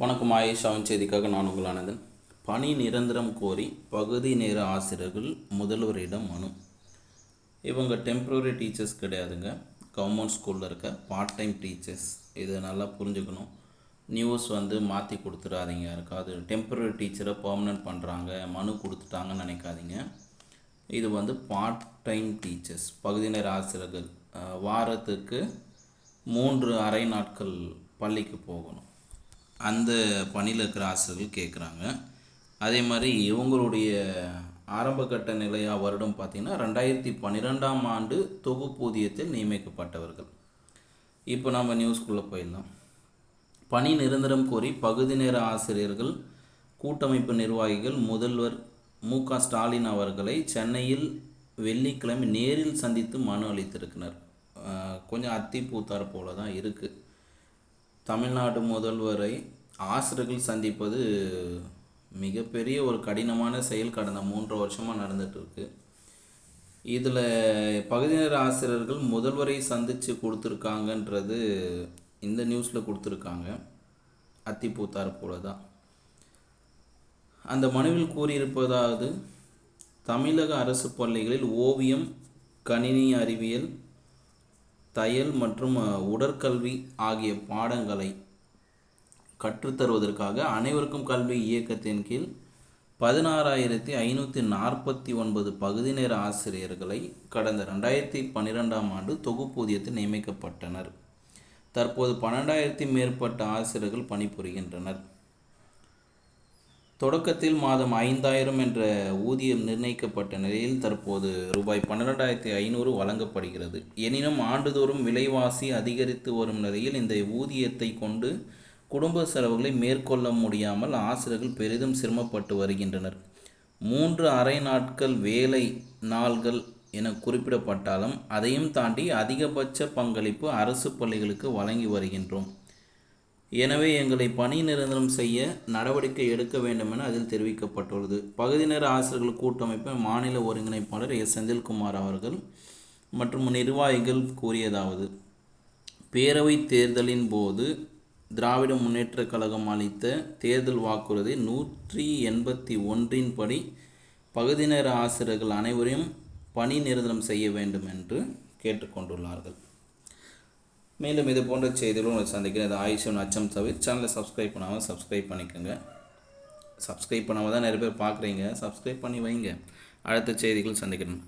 வணக்கம் ஆயுஷாவின் செய்திக்காக நான் உங்கள் ஆனந்தன் பணி நிரந்தரம் கோரி பகுதி நேர ஆசிரியர்கள் முதல்வரிடம் மனு. இவங்க டெம்ப்ரவரி டீச்சர்ஸ் கிடையாதுங்க. கவர்மெண்ட் ஸ்கூலில் இருக்க பார்ட் டைம் டீச்சர்ஸ் இதை நல்லா புரிஞ்சுக்கணும். நியூஸ் வந்து மாற்றி கொடுத்துடாதீங்க யாருக்காவது டெம்ப்ரவரி டீச்சரை பர்மனெண்ட் பண்ணுறாங்க மனு கொடுத்துட்டாங்கன்னு நினைக்காதீங்க. இது வந்து பார்ட் டைம் டீச்சர்ஸ் பகுதி நேர ஆசிரியர்கள். வாரத்துக்கு மூன்று அரை நாட்கள் பள்ளிக்கு போகணும். அந்த பணியில் இருக்கிற ஆசிரியர்கள் கேட்குறாங்க அதே மாதிரி இவங்களுடைய ஆரம்பகட்ட நிலையாக வருடம் பார்த்திங்கன்னா ரெண்டாயிரத்தி பன்னிரெண்டாம் ஆண்டு தொகுப்பூதியத்தில் நியமிக்கப்பட்டவர்கள். இப்போ நம்ம நியூஸ்குள்ளே போயிடலாம். பணி நிரந்தரம் கோரி பகுதி நேர ஆசிரியர்கள் கூட்டமைப்பு நிர்வாகிகள் முதல்வர் மு க ஸ்டாலின் அவர்களை சென்னையில் வெள்ளிக்கிழமை நேரில் சந்தித்து மனு அளித்திருக்கிறார். கொஞ்சம் அத்தி பூத்தார் போல தான் இருக்குது தமிழ்நாடு முதல்வரை ஆசிரியர்கள் சந்திப்பது மிகப்பெரிய ஒரு கடினமான செயல் கடந்த மூன்று வருஷமாக நடந்துகிட்ருக்கு இதில் பகுதிநேர ஆசிரியர்கள் முதல்வரை சந்தித்து கொடுத்துருக்காங்கன்றது இந்த நியூஸில் கொடுத்துருக்காங்க. அத்திப்பூத்தார் போல தான் அந்த மனுவில் கூறியிருப்பதாவது தமிழக அரசு பள்ளிகளில் ஓவியம் கணினி அறிவியல் தையல் மற்றும் உடற்கல்வி ஆகிய பாடங்களை கற்றுத்தருவதற்காக அனைவருக்கும் கல்வி இயக்கத்தின் கீழ் பதினாறாயிரத்தி ஐநூற்றி நாற்பத்தி ஒன்பது பகுதி நேர ஆசிரியர்களை கடந்த ரெண்டாயிரத்தி பன்னிரெண்டாம் ஆண்டு தொகுப்பூதியத்தில் நியமிக்கப்பட்டனர். தற்போது பன்னெண்டாயிரத்தி மேற்பட்ட ஆசிரியர்கள் பணிபுரிகின்றனர். தொடக்கத்தில் மாதம் ஐந்தாயிரம் என்ற ஊதியம் நிர்ணயிக்கப்பட்ட நிலையில் தற்போது ரூபாய் பன்னிரெண்டாயிரத்தி ஐநூறு வழங்கப்படுகிறது. எனினும் ஆண்டுதோறும் விலைவாசி அதிகரித்து வரும் நிலையில் இந்த ஊதியத்தை கொண்டு குடும்ப செலவுகளை மேற்கொள்ள முடியாமல் ஆசிரியர்கள் பெரிதும் சிரமப்பட்டு வருகின்றனர். மூன்று அரை நாட்கள் வேலை நாள்கள் என குறிப்பிடப்பட்டாலும் அதையும் தாண்டி அதிகபட்ச பங்களிப்பு அரசு பள்ளிகளுக்கு வழங்கி வருகின்றோம். எனவே எங்களை பணி நிரந்தரம் செய்ய நடவடிக்கை எடுக்க வேண்டும் என அதில் தெரிவிக்கப்பட்டுள்ளது. பகுதி நேர ஆசிரியர்கள் கூட்டமைப்பு மாநில ஒருங்கிணைப்பாளர் எஸ். செந்தில்குமார் அவர்கள் மற்றும் நிர்வாகிகள் கூறியதாவது பேரவைத் தேர்தலின் போது திராவிட முன்னேற்றக் கழகம் அளித்த தேர்தல் வாக்குறுதி நூற்றி எண்பத்தி ஒன்றின் படி பகுதி நேர ஆசிரியர்கள் அனைவரையும் பணி நிரந்தரம் செய்ய வேண்டும் என்று கேட்டுக்கொண்டுள்ளார்கள். மேலும் இது போன்ற செய்திகளும் உங்களை சந்திக்கிறேன். இது ஆயுஷன் அச்சம் தவிர சேனலை சப்ஸ்கிரைப் பண்ணாமல் சப்ஸ்கிரைப் பண்ணிக்கோங்க. சப்ஸ்கிரைப் பண்ணாமல் தான் நிறைய பேர் பார்க்குறீங்க. சப்ஸ்கிரைப் பண்ணி வைங்க. அடுத்த செய்திகள் சந்திக்கிறேன்.